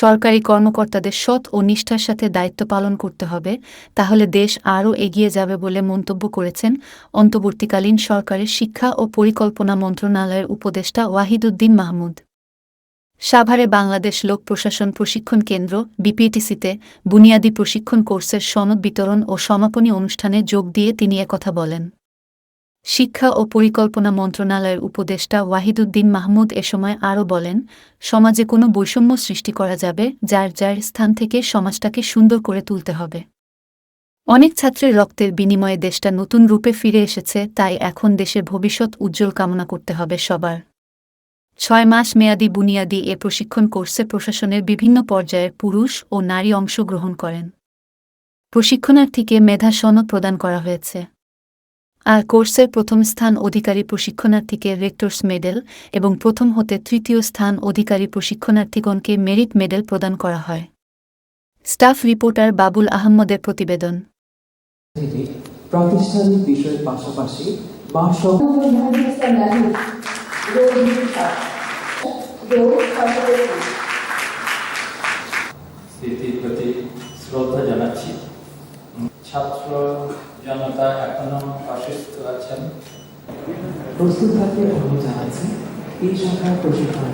সরকারি কর্মকর্তাদের সৎ ও নিষ্ঠার সাথে দায়িত্ব পালন করতে হবে, তাহলে দেশ আরও এগিয়ে যাবে বলে মন্তব্য করেছেন অন্তর্বর্তীকালীন সরকারের শিক্ষা ও পরিকল্পনা মন্ত্রণালয়ের উপদেষ্টা ওয়াহিদুদ্দিন মাহমুদ। সাভারে বাংলাদেশ লোক প্রশাসন প্রশিক্ষণ কেন্দ্র, বিপিটিসিতে বুনিয়াদী প্রশিক্ষণ কোর্সের সনদ বিতরণ ও সমাপনী অনুষ্ঠানে যোগ দিয়ে তিনি একথা বলেন। শিক্ষা ও পরিকল্পনা মন্ত্রণালয়ের উপদেষ্টা ওয়াহিদুদ্দিন মাহমুদ এ সময় আরও বলেন, সমাজে কোনো বৈষম্য সৃষ্টি করা যাবে, যার যার স্থান থেকে সমাজটাকে সুন্দর করে তুলতে হবে। অনেক ছাত্রের রক্তের বিনিময়ে দেশটা নতুন রূপে ফিরে এসেছে, তাই এখন দেশের ভবিষ্যৎ উজ্জ্বল কামনা করতে হবে সবার। ছয় মাস মেয়াদি বুনিয়াদি এ প্রশিক্ষণ কোর্সে প্রশাসনের বিভিন্ন পর্যায়ের পুরুষ ও নারী অংশগ্রহণ করেন। প্রশিক্ষণার্থীকে মেধা সনদ প্রদান করা হয়েছে। আর কোর্সের প্রথম স্থান অধিকারী প্রশিক্ষণার্থীকে রেক্টর্স মেডেল এবং প্রথম হতে তৃতীয় স্থান অধিকারী প্রশিক্ষণার্থীগণকে মেরিট মেডেল প্রদান করা হয়। স্টাফ রিপোর্টার বাবুল আহম্মদের প্রতিবেদন। প্রাতিষ্ঠানিক বিষয়ের পাশাপাশি স্মৃতির প্রতি শ্রদ্ধা জানাচ্ছি। ছাত্র জনতা এখনও অসুস্থ আছেন। প্রস্তুত থাকতে অনুরোধ জানাচ্ছি এই শাখার প্রশিক্ষণ